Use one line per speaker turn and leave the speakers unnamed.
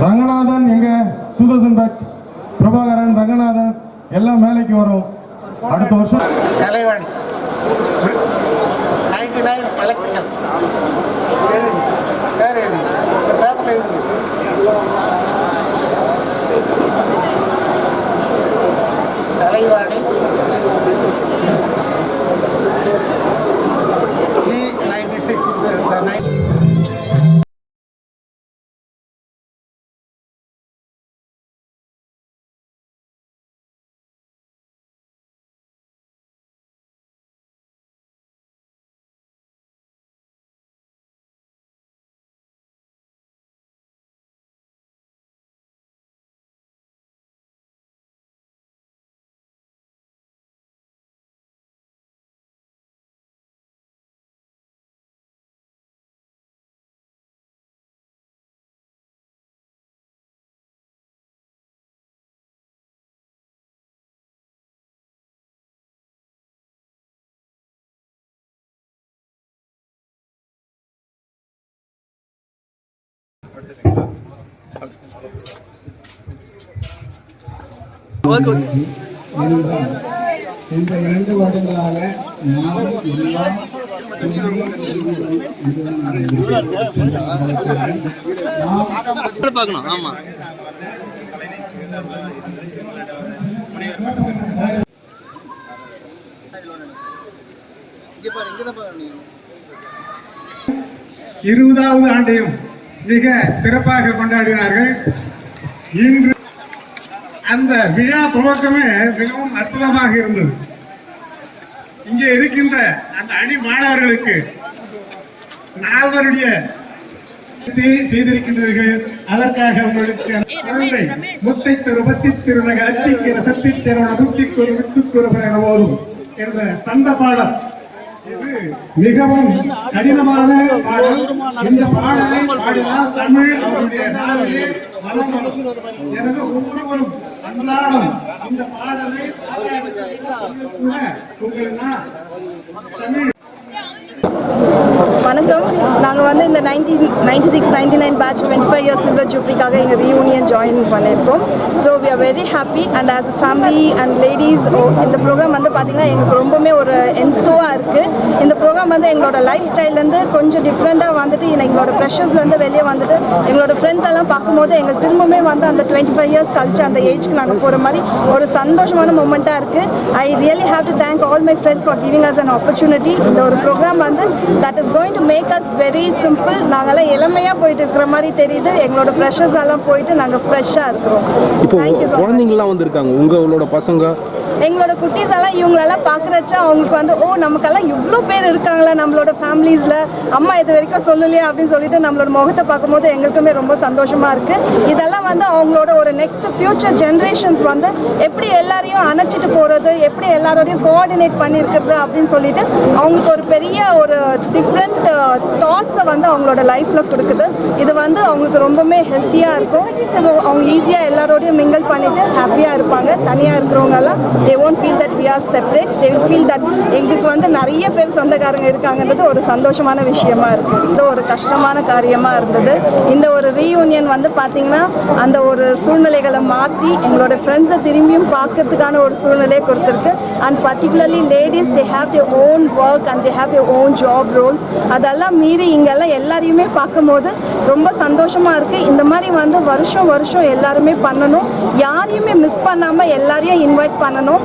ரங்கநாதன் எங்க two thousand batch? Prabhakaran Ranganathan எல்லாம் மேலைக்கு வரும். அடுத்த வருஷம்.
கலைவாணி நைன்டி நைன் எலக்ட்ரிக்கல் பேர் பேப்பர்
இந்த இரண்டு வருடங்களாக
பார்க்கணும் ஆமா
இருபதாவது ஆண்டையும் மிக சிறப்பாக கொண்டாடினார்கள். இன்று அந்த விழா துவக்கமே மிகவும் அற்புதமாக இருந்தது. இங்கே இருக்கின்ற அந்த அணி மாணவர்களுக்கு நால்வருடைய செய்திருக்கின்றீர்கள். அதற்காக உங்களுக்கு குழந்தை முத்தை திரு பத்தி திறன முத்தி குரு வித்து போதும். என்ற தந்த பாடம் இது மிகவும் கடினமான பாடல் இந்த பாடலை பாடினால் தமிழ் அவருடைய நாளிலே. எனவே ஒவ்வொருவரும் அன்றாடம் இந்த பாடலை தமிழ்
வணக்கம். நாங்கள் வந்து இந்த nineteen ninety six ninety nine batch twenty five years silver ஜூப்ளிக்காக எங்கள் ரீயூனியன் ஜாயின் பண்ணியிருக்கோம் so we are very happy and as a family and ladies இந்த ப்ரோக்ராம் வந்து பார்த்திங்கன்னா எங்களுக்கு ரொம்பவுமே ஒரு எந்தோவாக இருக்குது இந்த ப்ரோக்ராம் வந்து எங்களோட லைஃப் ஸ்டைல்லேருந்து கொஞ்சம் டிஃப்ரெண்ட்டாக வந்துட்டு எங்களோட ப்ரெஷர்ஸ்லேருந்து வெளியே வந்துட்டு எங்களோட ஃப்ரெண்ட்ஸ் எல்லாம் பார்க்கும்போது எங்களுக்கு திரும்பவுமே வந்து அந்த டுவெண்ட்டி ஃபைவ் இயர்ஸ் கழிச்சு அந்த ஏஜ்க்கு நாங்கள் போகிற மாதிரி ஒரு சந்தோஷமான மூமெண்ட்டாக இருக்குது I really have to thank all my friends for giving us an opportunity இந்த ஒரு ப்ரோக்ராம் வந்து that is going to make us very simple நாங்கள்லாம் இளமையாக போயிட்டு இருக்கிற மாதிரி தெரியுது. எங்களோட ப்ரெஷர்ஸ் எல்லாம் போயிட்டு நாங்கள் ஃப்ரெஷ்ஷாக இருக்கிறோம்.
இப்போ குழந்தைங்களாம் வந்திருக்காங்க. உங்களோட பசங்க?
எங்களோட குட்டீஸ் எல்லாம் இவங்களெல்லாம் பார்க்குறச்ச அவங்களுக்கு வந்து ஓ நமக்கெல்லாம் இவ்வளோ பேர் இருக்காங்களா நம்மளோட ஃபேமிலிஸில் அம்மா இது வரைக்கும் சொல்லலையா அப்படின்னு சொல்லிட்டு நம்மளோட முகத்தை பார்க்கும்போது எங்களுக்குமே ரொம்ப சந்தோஷமாக இருக்குது இதெல்லாம் வந்து அவங்களோட ஒரு நெக்ஸ்ட் ஃப்யூச்சர் ஜென்ரேஷன்ஸ் வந்து எப்படி எல்லாரையும் அணைச்சிட்டு போகிறது எப்படி எல்லாரோடையும் கோஆர்டினேட் பண்ணியிருக்கிறது அப்படின்னு சொல்லிட்டு அவங்களுக்கு ஒரு பெரிய ஒரு டிஃப்ரெண்ட் தாட்ஸை வந்து அவங்களோட லைஃப்பில் கொடுக்குது. இது வந்து அவங்களுக்கு ரொம்பவுமே ஹெல்த்தியாக இருக்கும். ஸோ அவங்க ஈஸியாக எல்லாரோடையும் மிங்கிள் பண்ணிவிட்டு ஹாப்பியாக இருப்பாங்க. தனியாக இருக்கிறவங்கெல்லாம் they won't feel that we are separate they will feel that எங்களுக்கு வந்து நிறைய பேர் சொந்த சொந்தக்காரங்க இருக்காங்கன்றது ஒரு சந்தோஷமான விஷயமா இருக்குது இந்த ஒரு கஷ்டமான காரியமாக இருந்தது. இந்த ஒரு ரீயூனியன் வந்து பார்த்திங்கன்னா அந்த ஒரு சூழ்நிலைகளை மாற்றி எங்களோட ஃப்ரெண்ட்ஸை திரும்பியும் பார்க்கறதுக்கான ஒரு சூழ்நிலையை கொடுத்துருக்கு. And particularly ladies they have their own work and they have their own job roles அதெல்லாம் மீறி இங்கெல்லாம் எல்லாரையுமே பார்க்கும்போது ரொம்ப சந்தோஷமாக இருக்குது இந்த மாதிரி வந்து வருஷம் வருஷம் எல்லாருமே பண்ணணும். யாரையுமே மிஸ் பண்ணாமல் எல்லாரையும் இன்வைட் பண்ணணும்.